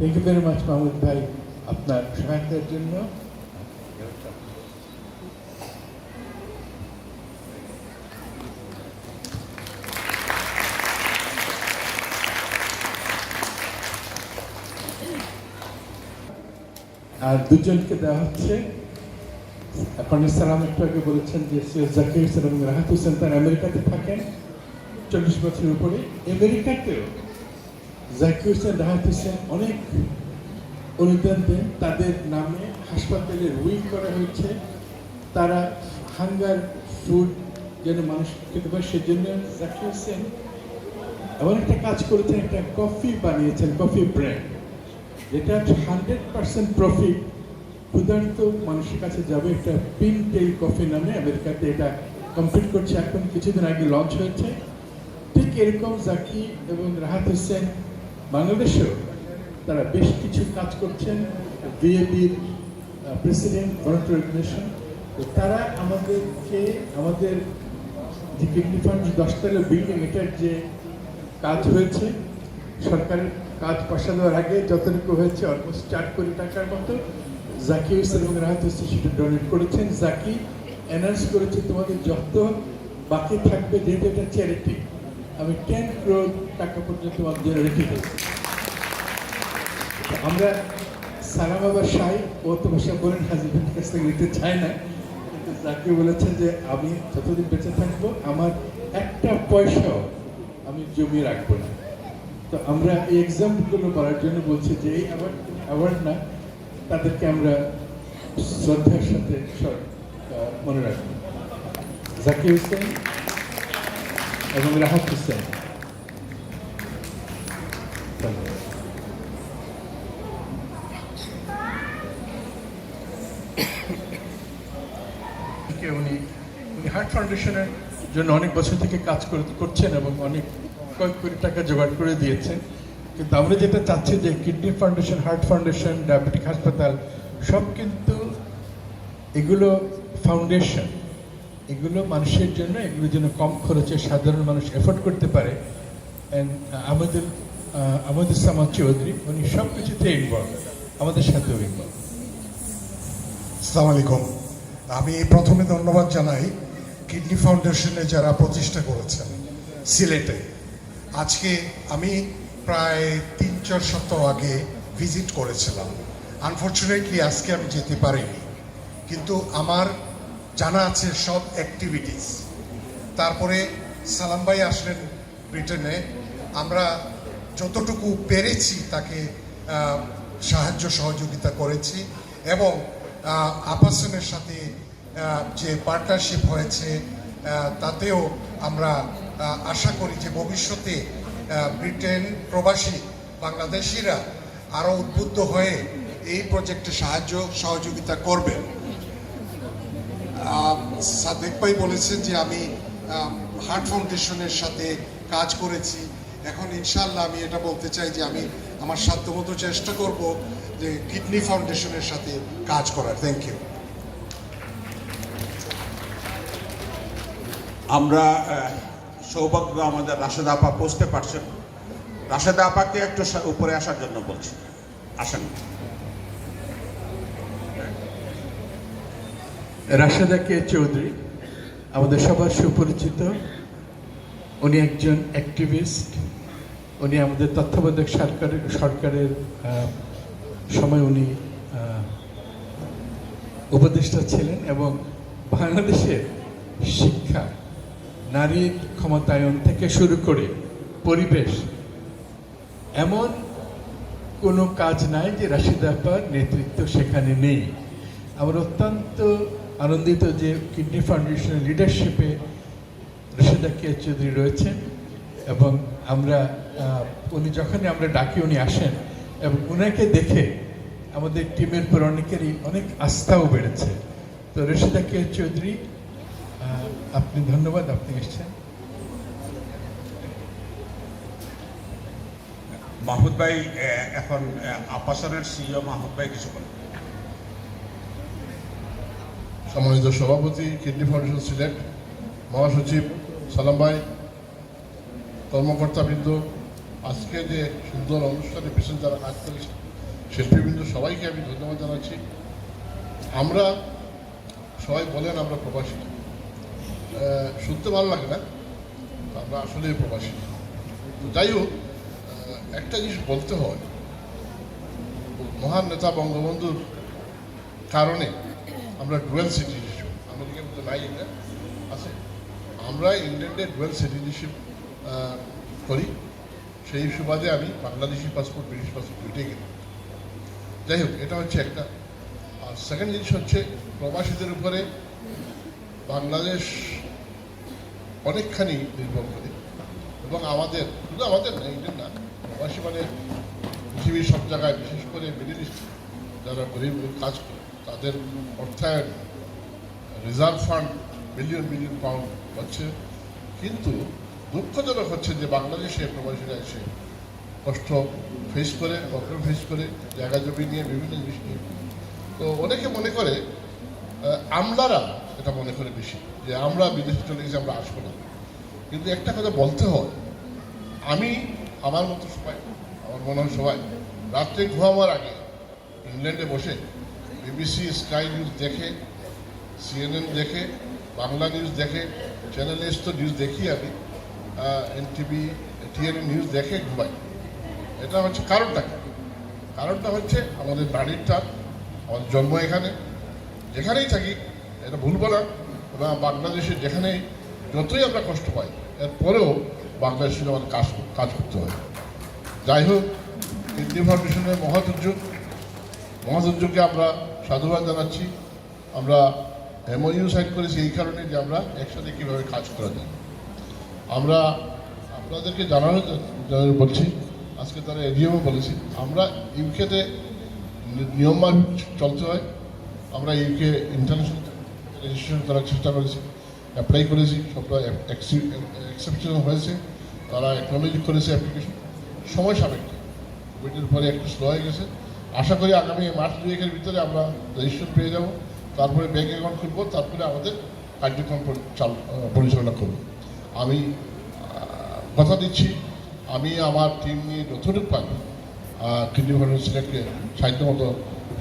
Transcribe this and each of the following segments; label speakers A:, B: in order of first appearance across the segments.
A: Thank you very much Mahmud ভাই আপনার সহায়তার জন্য আর দুজনকে দেওয়া হচ্ছে। কর্নেল সালাম একটু আগে বলেছেন যে সৈয়দ জাকির হোসেন এবং রাহাত হোসেন তার আমেরিকাতে থাকেন। চল্লিশ বছরের উপরে। আমেরিকাতেও জাকির হোসেন রাহাত হোসেন অনেক অনুদান দেন তাদের নামে হাসপাতালে উইল করা হয়েছে। তারা হাঙ্গার ফুড যেন মানুষ খেতে পারে, সেজন্য জাকির হোসেন এমন একটা কাজ করেছেন একটা কফি বানিয়েছেন, কফি ব্র্যান্ড। যেটা হান্ড্রেড পার্সেন্ট প্রফিট। ক্ষুধার্ত মানুষের কাছে যাবে একটা পিন টেল কফি নামে, আমেরিকাতে এটা কমপ্লিট করছে। এখন কিছুদিন আগে লঞ্চ হয়েছে। ঠিক এরকম জাকি এবং রাহাত হোসেন বাংলাদেশেও তারা বেশ কিছু কাজ করছেন। বিএবির প্রেসিডেন্ট ভলেন্টারি অর্গানাইজেশন তো তারা আমাদেরকে, আমাদের যে কিডনি ফান্ড দশতলা বিল্ডিং, এটার যে কাজ হয়েছে, সরকারের কাজ পয়সা দেওয়ার আগে যতটুকু হয়েছে অলমোস্ট চার কোটি টাকার মতো জাকি এবং রাহাত হোসেন সেটা ডোনেট করেছেন। জাকি অ্যানাউন্স করেছে, তোমাদের যত বাকি থাকবে, যেহেতু এটা চ্যারিটি আমি টেন ক্রোড টাকা পর্যন্ত জন্য রেখে দিয়েছি। আমরা সালাম আবার শাই ও তো ভাষা বলেন হাজবেন্ডের কাছ থেকে নিতে চাই না। কিন্তু জাকি বলেছেন যে আমি যতদিন বেঁচে থাকব, আমার একটা পয়সাও আমি জমিয়ে রাখব না। তো আমরা এই এক্সাম্পলগুলো বলার জন্য বলছি যে এই অ্যাওয়ার্ড অ্যাওয়ার্ড না, তাদেরকে আমরা শ্রদ্ধার সাথে মনে রাখব। জাকির হোসেন এবং রাহাত হোসেন উনি উনি হার্ট ফাউন্ডেশনের জন্য অনেক বছর থেকে কাজ করে- করছেন এবং অনেক কয়েক কোটি টাকা জোগাড় করে দিয়েছেন। কিন্তু আমরা যেটা চাচ্ছি যে kidney foundation, heart foundation, diabetic হাসপাতাল, সব কিন্তু এগুলো ফাউন্ডেশন এগুলো মানুষের জন্য, এগুলো যেন কম খরচে সাধারণ মানুষ এফোর্ড করতে পারে। অ্যান্ড আমাদের আমাদের সামাদ চৌধুরী, উনি সব কিছুতে ইনভলভ আমাদের সাথেও ইনভলভ
B: আসসালামু আলাইকুম আমি প্রথমে ধন্যবাদ জানাই কিডনি ফাউন্ডেশনে যারা প্রতিষ্ঠা করেছেন সিলেটে। আজকে আমি প্রায় তিন চার সপ্তাহ আগে ভিজিট করেছিলাম। আনফর্চুনেটলি আজকে আমি যেতে পারিনি। কিন্তু আমার জানা আছে সব অ্যাক্টিভিটিস তারপরে সালাম ভাই আসলেন ব্রিটেনে। আমরা যতটুকু পেরেছি তাকে সাহায্য সহযোগিতা করেছি এবং আহ, আবাসনের সাথে যে পার্টনারশিপ হয়েছে তাতেও আমরা আশা করি যে ভবিষ্যতে ব্রিটেন প্রবাসী বাংলাদেশিরা আরও উদ্বুদ্ধ হয়ে এই প্রজেক্টে সাহায্য সহযোগিতা করবেন সাদেক ভাই বলেছেন যে আমি হার্ট ফাউন্ডেশনের সাথে কাজ করেছি। এখন ইনশাল্লাহ আমি এটা বলতে চাই যে আমি আমার সাধ্যমতো চেষ্টা করব যে কিডনি ফাউন্ডেশনের সাথে কাজ করার। থ্যাংক ইউ
C: আমরা সৌভাগ্য আমাদের রাশেদা আপা পৌঁছতে পারছেন। রাশেদা আপাকে একটু উপরে আসার জন্য বলছি। আসেন।
A: রাশেদা কে চৌধুরী, আমাদের সবার সুপরিচিত। উনি একজন অ্যাক্টিভিস্ট উনি আমাদের তত্ত্বাবধায়ক সরকারের সরকারের সময় উনি উপদেষ্টা ছিলেন এবং বাংলাদেশের শিক্ষা নারীর ক্ষমতায়ন থেকে শুরু করে পরিবেশ, এমন কোনো কাজ নাই যে রাশিদ আপার নেতৃত্ব সেখানে নেই। আমার অত্যন্ত আনন্দিত যে কিডনি ফাউন্ডেশনের লিডারশিপে রশিদা কে চৌধুরী রয়েছেন এবং আমরা উনি যখনই আমরা ডাকি, উনি আসেন এবং উনাকে দেখে আমাদের টিমের পর অনেকেরই অনেক আস্থাও বেড়েছে। তো রশিদা কে চৌধুরী আপনি ধন্যবাদ, আপনি এসছেন।
C: মাহমুদ ভাই এখন আপাসনের সিইও মাহমুদ ভাই কিছু বলেন
D: সম্মানিত সভাপতি, কিডনি ফাউন্ডেশন সিলেট মহাসচিব সালাম ভাই, কর্মকর্তাবৃন্দ, আজকে যে সুন্দর অনুষ্ঠানে বিশেষ যারা কাজ করেছে, শিল্পীবৃন্দ, সবাইকে আমি ধন্যবাদ জানাচ্ছি। আমরা সবাই বলেন আমরা প্রবাসী। শুনতে ভালো লাগে না আমরা আসলে প্রবাসী। তো যাই হোক একটা জিনিস বলতে হয়, মহান নেতা বঙ্গবন্ধুর কারণে আমরা ডুয়েল সিটিজেনশিপ আমেরিকার মধ্যে নাই এটা, আছে। আমরা ইংল্যান্ডে ডুয়েল সিটিজেনশিপ করি। সেই সুবাদে আমি বাংলাদেশি পাসপোর্ট ব্রিটিশ পাসপোর্ট দুইটাই কিনি। যাই হোক, এটা হচ্ছে একটা। আর সেকেন্ড জিনিস হচ্ছে, প্রবাসীদের উপরে বাংলাদেশ অনেকখানি নির্ভর করে। এবং আমাদের, শুধু আমাদের না, ইন্ডিয়ান না, প্রবাসী মানে পৃথিবীর সব জায়গায়, বিশেষ করে মিডিল ইস্ট, যারা গরিব কাজ করে তাদের অর্থায়ন reserve fund million million pound হচ্ছে। কিন্তু দুঃখজনক হচ্ছে যে বাংলাদেশে প্রবাসীরা এসে কষ্ট ফেস করে প্রবলেম ফেস করে, জায়গা জমি নিয়ে বিভিন্ন জিনিস নিয়ে। তো অনেকে মনে করে আমলারা এটা মনে করে বেশি, যে আমরা বিদেশে চলে গেছি, আমরা আসব না। কিন্তু একটা কথা বলতে হয়, আমি আমার মতো সবাই, আমার মনে হয় সবাই, রাত্রে ঘুমাবার আগে ইংল্যান্ডে বসে বিবিসি স্কাই নিউজ দেখে সিএনএন দেখে, বাংলা নিউজ দেখে চ্যানেল এস তো নিউজ দেখি আমি এনটিভি টিএনএ নিউজ দেখে ঘুমাই। এটা হচ্ছে কারণটা? কারণটা হচ্ছে আমাদের বাড়ির টান আমাদের জন্ম এখানে। যেখানেই থাকি, এটা ভুলবো না এবং বাংলাদেশে যেখানেই যতই আমরা কষ্ট পাই এরপরেও বাংলাদেশে আমাদের কাজ কাজ করতে হয়। যাই হোক হিন্দি ফাউন্ডেশনের মহৎ উদ্যোগকে আমরা সাধুবাদ জানাচ্ছি। আমরা এমওইউ সাইন করেছি এই কারণে যে আমরা একসাথে কীভাবে কাজ করা যায়। আমরা আপনাদেরকে জানানো বলছি, আজকে তারা এডিএমও বলেছি, আমরা ইউকেতে নিয়ম মাফিক চলতে হয়। আমরা ইউকে ইন্টারন্যাশনাল রেজিস্ট্রেশন করার চেষ্টা করেছি অ্যাপ্লাই করেছি, সবটা অ্যাকসেপশন হয়েছে। তারা অ্যাকনোলেজ করেছে অ্যাপ্লিকেশন সময় সাপেক্ষ। কোভিডের পরে একটু স্লো হয়ে গেছে। আশা করি আগামী মার্চ দুয়েকের ভিতরে আমরা রেজিস্ট্রেশন পেয়ে যাব। তারপরে ব্যাঙ্ক অ্যাকাউন্ট খুলবো, তারপরে আমাদের কার্যক্রম পরি- চাল পরিচালনা করব। আমি কথা দিচ্ছি, আমি আমার টিম নিয়ে যতটুকু পারব কিডনি ফাউন্ডেশন সিলেক্টকে সাহায্য মতো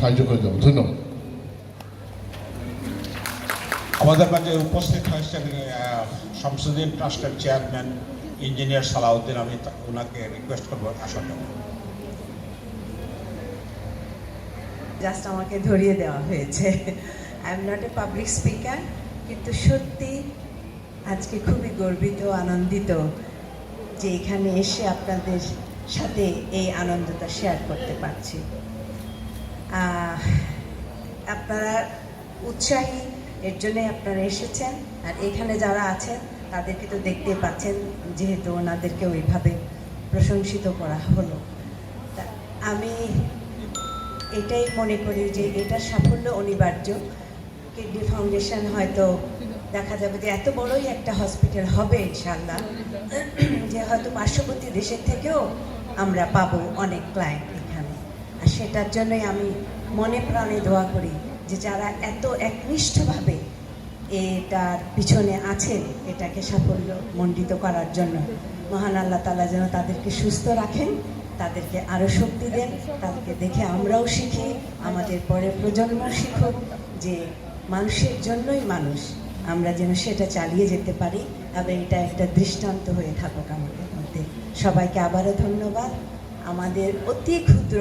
D: সাহায্য করে দেবো। ধন্যবাদ।
C: আমাদের মাঝে উপস্থিত হয়েছেন শামসুদ্দিন ট্রাস্টের চেয়ারম্যান ইঞ্জিনিয়ার সালাউদ্দিন, আমি ওনাকে রিকোয়েস্ট করব আসার জন্য
E: জাস্ট আমাকে ধরিয়ে দেওয়া হয়েছে। I am not a public speaker কিন্তু সত্যি আজকে খুবই গর্বিত, আনন্দিত যে এখানে এসে আপনাদের সাথে এই আনন্দটা শেয়ার করতে পারছি। আপনারা উৎসাহী, এর জন্যে আপনারা এসেছেন। আর এখানে যারা আছেন, তাদেরকে তো দেখতে পাচ্ছেন, যেহেতু ওনাদেরকে ওইভাবে প্রশংসিত করা হলো। আমি এটাই মনে করি যে এটা সাফল্য অনিবার্য। কিডনি ফাউন্ডেশন হয়তো দেখা যাবে যে এত বড়ই একটা হসপিটাল হবে ইনশাল্লাহ যে হয়তো পার্শ্ববর্তী দেশের থেকেও আমরা পাবো অনেক ক্লায়েন্ট এখানে। আর সেটার জন্যই আমি মনে প্রাণে দোয়া করি যে যারা এত একনিষ্ঠভাবে এটার পিছনে আছেন, এটাকে সাফল্য মণ্ডিত করার জন্য। মহান আল্লাহ তালা যেন তাদেরকে সুস্থ রাখেন তাদেরকে আরও শক্তি দেন তাদেরকে দেখে আমরাও শিখি আমাদের পরের প্রজন্ম শিখুক যে মানুষের জন্যই মানুষ। আমরা যেন সেটা চালিয়ে যেতে পারি এবং এটা একটা দৃষ্টান্ত হয়ে থাকুক আমাদের মধ্যে। সবাইকে আবারও ধন্যবাদ। আমাদের অতি ক্ষুদ্র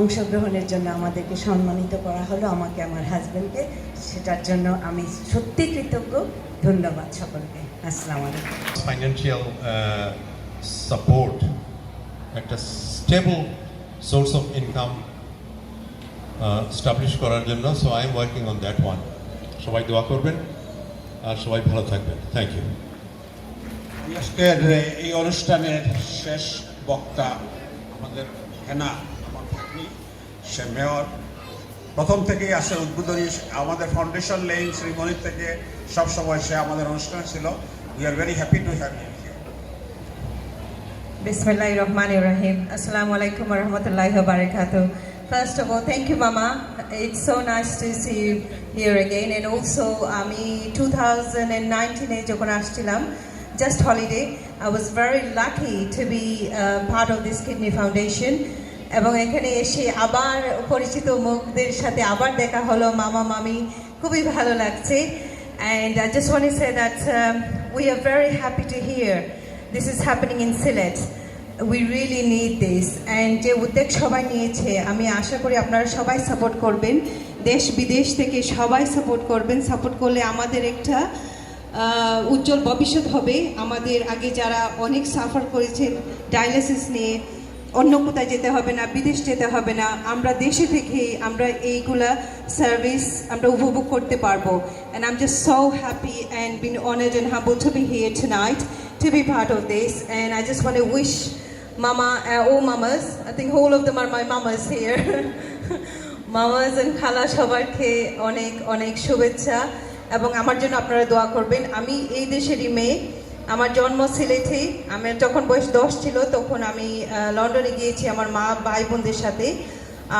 E: অংশগ্রহণের জন্য আমাদেরকে সম্মানিত করা হলো আমাকে আমার হাজব্যান্ডকে সেটার জন্য আমি সত্যি কৃতজ্ঞ। ধন্যবাদ সকলকে। আসসালামু আলাইকুম।
F: Financial uh, support, একটা stable source of income establish করার জন্য। So I am working on that one সবাই দোয়া করবেন আর সবাই ভালো থাকবেন। থ্যাংক ইউ
C: আজকের এই অনুষ্ঠানের শেষ বক্তা আমাদের হেনা, আমার ভাগ্নি, সে মেয়র। প্রথম থেকেই আসে উদ্বোধনী আমাদের ফাউন্ডেশন লেইন শ্রীমণির থেকে সব সময় সে আমাদের অনুষ্ঠান ছিল। We are very happy to have you
G: Bismillahir Rahmanir Rahim. Assalamu alaikum wa rahmatullahi wa barakatuh. First of all, thank you, Mama. It's so nice to see you here again. And also, আমি 2019 এ যখন আসছিলাম, just holiday, I was very lucky to be uh, part of this kidney foundation. এবং এখানে এসে আবার পরিচিত মুখদের সাথে আবার দেখা হলো মামা মামি খুবই ভালো লাগছে and I just want say that we are very happy to hear this is happening in Sylhet we really need this and যে উদ্যোগ সবাই নিয়েছে, আমি আশা করি আপনারা সবাই সাপোর্ট করবেন। দেশ বিদেশ থেকে সবাই সাপোর্ট করবেন। সাপোর্ট করলে আমাদের একটা উজ্জ্বল ভবিষ্যৎ হবে। আমাদের আগে যারা অনেক সাফার করেছেন ডায়ালিসিস নিয়ে, অন্য কোথায় যেতে হবে না, বিদেশ যেতে হবে না, আমরা দেশে থেকেই আমরা এইগুলা সার্ভিস আমরা উপভোগ করতে পারব। And I'm just so happy and been honoured and humble to be here tonight to be part of this and I just want to wish Mama, uh, all mamas, I think all of them are my mamas here. মামাজ and খালা সবাইকে অনেক অনেক শুভেচ্ছা এবং আমার জন্য আপনারা দোয়া করবেন। আমি এই দেশেরই মেয়ে আমার জন্ম সিলেটে আমার যখন বয়স দশ ছিল তখন আমি লন্ডনে গিয়েছি আমার মা ভাই বোনদের সাথে।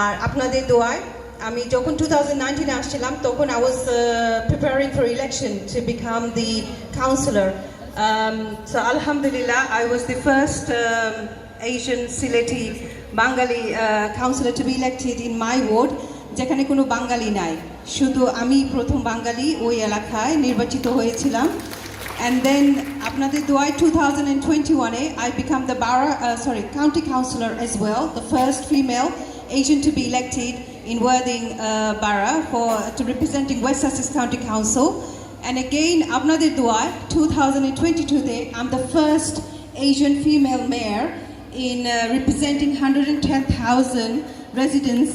G: আর আপনাদের দোয়ায় আমি যখন টু থাউজেন্ড নাইনটিনে আসছিলাম তখন I was preparing for election to become the councillor so আলহামদুলিল্লাহ I was the first Asian Sileti Bengali uh, councillor to be elected in my ward যেখানে কোনো বাঙালি নাই শুধু আমি প্রথম বাঙালি ওই এলাকায় নির্বাচিত হয়েছিলাম অ্যান্ড দেন আপনাদের দোয়ায় টু থাউজেন্ড অ্যান্ড টোয়েন্টি ওয়ানে I become the borough sorry county councillor as well the first female Asian to be elected in Worthing uh, Borough for to representing West Sussex County Council. And again, আপনাদের দোয়ায় 2022 তে I'm the first Asian female mayor in uh, representing 110,000 residents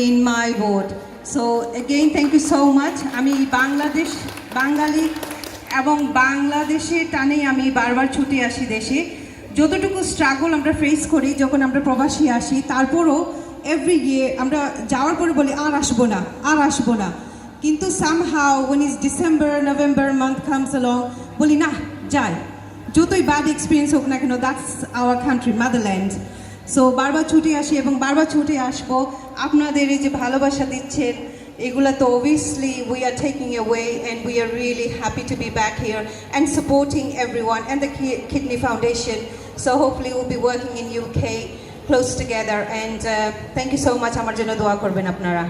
G: in my ward. So again, thank you so much. আমি বাংলাদেশ বাঙালি এবং বাংলাদেশে টানেই আমি বারবার ছুটে আসি দেশে যতটুকু স্ট্রাগল আমরা ফেস করি যখন আমরা প্রবাসী আসি তারপরও এভরি ইয়ে আমরা যাওয়ার পরে বলি আর আসব না আর আসব না কিন্তু somehow when is December November month comes along বলি না যাই যতই ব্যাড এক্সপিরিয়েন্স হোক না কেন that's our country motherland so বারবার ছুটে আসি এবং বারবার ছুটে আসব। আপনাদের এই যে ভালোবাসা দিচ্ছেন, এগুলো তো obviously we are taking away and we are really happy to be back here and supporting everyone and the kidney foundation so hopefully will be working in UK close together and thank you so much আমার জন্য দোয়া করবেন আপনারা।